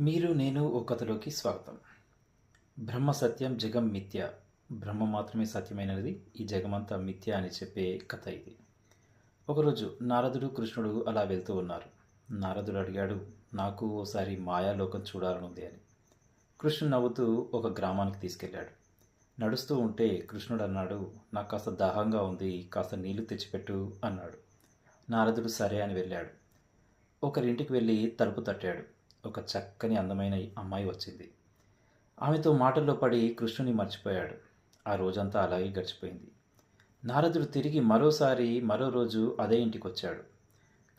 మీరు నేను ఓ కథలోకి స్వాగతం. బ్రహ్మ సత్యం జగం మిథ్య. బ్రహ్మ మాత్రమే సత్యమైనది ఈ జగమంతా మిథ్య అని చెప్పే కథ ఇది. ఒకరోజు నారదుడు కృష్ణుడు అలా వెళ్తూ ఉన్నారు. నారదుడు అడిగాడు నాకు ఓసారి మాయాలోకం చూడాలనుంది అని. కృష్ణుడు నవ్వుతూ ఒక గ్రామానికి తీసుకెళ్ళాడు. నడుస్తూ ఉంటే కృష్ణుడు అన్నాడు నాకు కాస్త దాహంగా ఉంది కాస్త నీళ్ళు తెచ్చిపెట్టు అన్నాడు. నారదుడు సరే అని వెళ్ళాడు. ఒకరింటికి వెళ్ళి తలుపు తట్టాడు. ఒక చక్కని అందమైన అమ్మాయి వచ్చింది. ఆమెతో మాటల్లో పడి కృష్ణుని మర్చిపోయాడు. ఆ రోజంతా అలాగే గడిచిపోయింది. నారదుడు తిరిగి మరోసారి మరో రోజు అదే ఇంటికి వచ్చాడు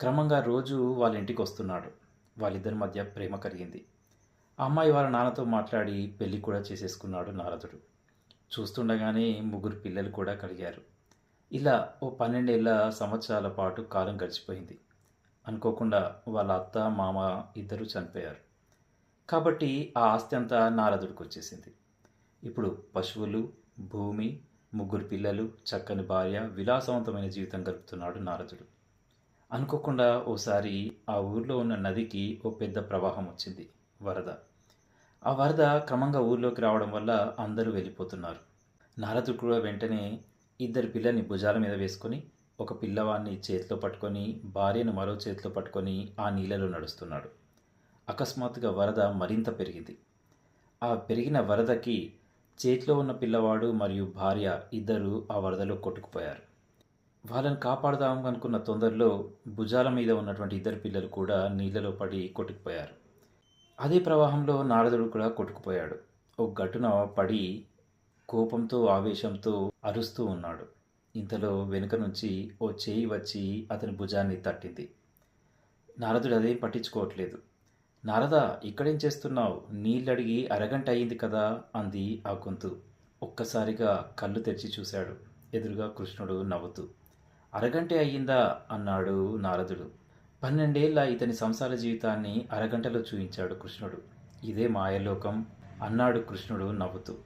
క్రమంగా రోజు వాళ్ళ ఇంటికి వస్తున్నాడు వాళ్ళిద్దరి మధ్య ప్రేమ కలిగింది ఆ అమ్మాయి వాళ్ళ నాన్నతో మాట్లాడి పెళ్ళి కూడా చేసేసుకున్నాడు నారదుడు. చూస్తుండగానే ముగ్గురు పిల్లలు కూడా కలిగారు. ఇలా ఓ పన్నెండేళ్ళ సంవత్సరాల పాటు కాలం గడిచిపోయింది. అనుకోకుండా వాళ్ళ అత్త మామ ఇద్దరు చనిపోయారు. కాబట్టి ఆ ఆస్తి అంతా నారదుడికి వచ్చేసింది. ఇప్పుడు పశువులు భూమి ముగ్గురు పిల్లలు చక్కని భార్య విలాసవంతమైన జీవితం గడుపుతున్నాడు నారదుడు. అనుకోకుండా ఓసారి ఆ ఊర్లో ఉన్న నదికి ఓ పెద్ద ప్రవాహం వచ్చింది వరద. ఆ వరద క్రమంగా ఊర్లోకి రావడం వల్ల అందరూ వెళ్ళిపోతున్నారు. నారదుడు కూడా వెంటనే ఇద్దరు పిల్లల్ని భుజాల మీద వేసుకొని ఒక పిల్లవాడిని చేతిలో పట్టుకొని భార్యను మరో చేతిలో పట్టుకొని ఆ నీళ్ళలో నడుస్తున్నాడు. అకస్మాత్తుగా వరద మరింత పెరిగింది. ఆ పెరిగిన వరదకి చేతిలో ఉన్న పిల్లవాడు మరియు భార్య ఇద్దరు ఆ వరదలో కొట్టుకుపోయారు. వాళ్ళని కాపాడదాం అనుకున్న తొందరలో భుజాల మీద ఉన్నటువంటి ఇద్దరు పిల్లలు కూడా నీళ్ళలో పడి కొట్టుకుపోయారు. అదే ప్రవాహంలో నారదుడు కూడా కొట్టుకుపోయాడు. ఓ గట్టున పడి కోపంతో ఆవేశంతో అరుస్తూ ఉన్నాడు. ఇంతలో వెనుక నుంచి ఓ చేయి వచ్చి అతని భుజాన్ని తట్టింది. నారదుడు అదేం పట్టించుకోవట్లేదు. నారద ఇక్కడేం చేస్తున్నావు? నీళ్ళడిగి అరగంట అయింది కదా అంది ఆ గొంతు. ఒక్కసారిగా కళ్ళు తెరిచి చూశాడు. ఎదురుగా కృష్ణుడు నవ్వుతూ అరగంటే అయ్యిందా? అన్నాడు నారదుడు. పన్నెండేళ్ళ ఇతని సంసార జీవితాన్ని అరగంటలో చూయించాడు కృష్ణుడు. ఇదే మాయలోకం అన్నాడు కృష్ణుడు నవ్వుతూ.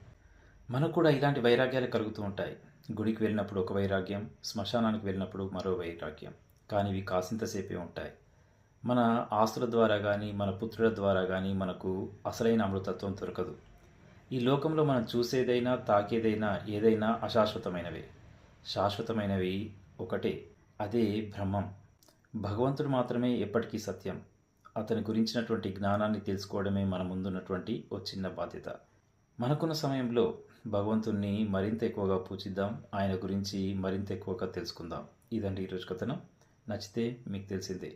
మనకు కూడా ఇలాంటి వైరాగ్యాలు కలుగుతూ ఉంటాయి. గుడికి వెళ్ళినప్పుడు ఒక వైరాగ్యం శ్మశానానికి వెళ్ళినప్పుడు మరో వైరాగ్యం. కానీ ఇవి కాసింతసేపే ఉంటాయి. మన ఆస్తుల ద్వారా కానీ మన పుత్రుల ద్వారా కానీ మనకు అసలైన అమృతత్వం దొరకదు. ఈ లోకంలో మనం చూసేదైనా తాకేదైనా ఏదైనా అశాశ్వతమైనవే. శాశ్వతమైనవి ఒకటే. అదే బ్రహ్మం. భగవంతుడు మాత్రమే ఎప్పటికీ సత్యం. అతని గురించినటువంటి జ్ఞానాన్ని తెలుసుకోవడమే మన ముందున్నటువంటి ఓ చిన్న బాధ్యత. మనకున్న సమయంలో భగవంతుణ్ణి మరింత ఎక్కువగా పూజిద్దాం ఆయన గురించి మరింత ఎక్కువగా తెలుసుకుందాం. ఇదండి ఈరోజు కథనం. నచ్చితే మీకు తెలిసిందే.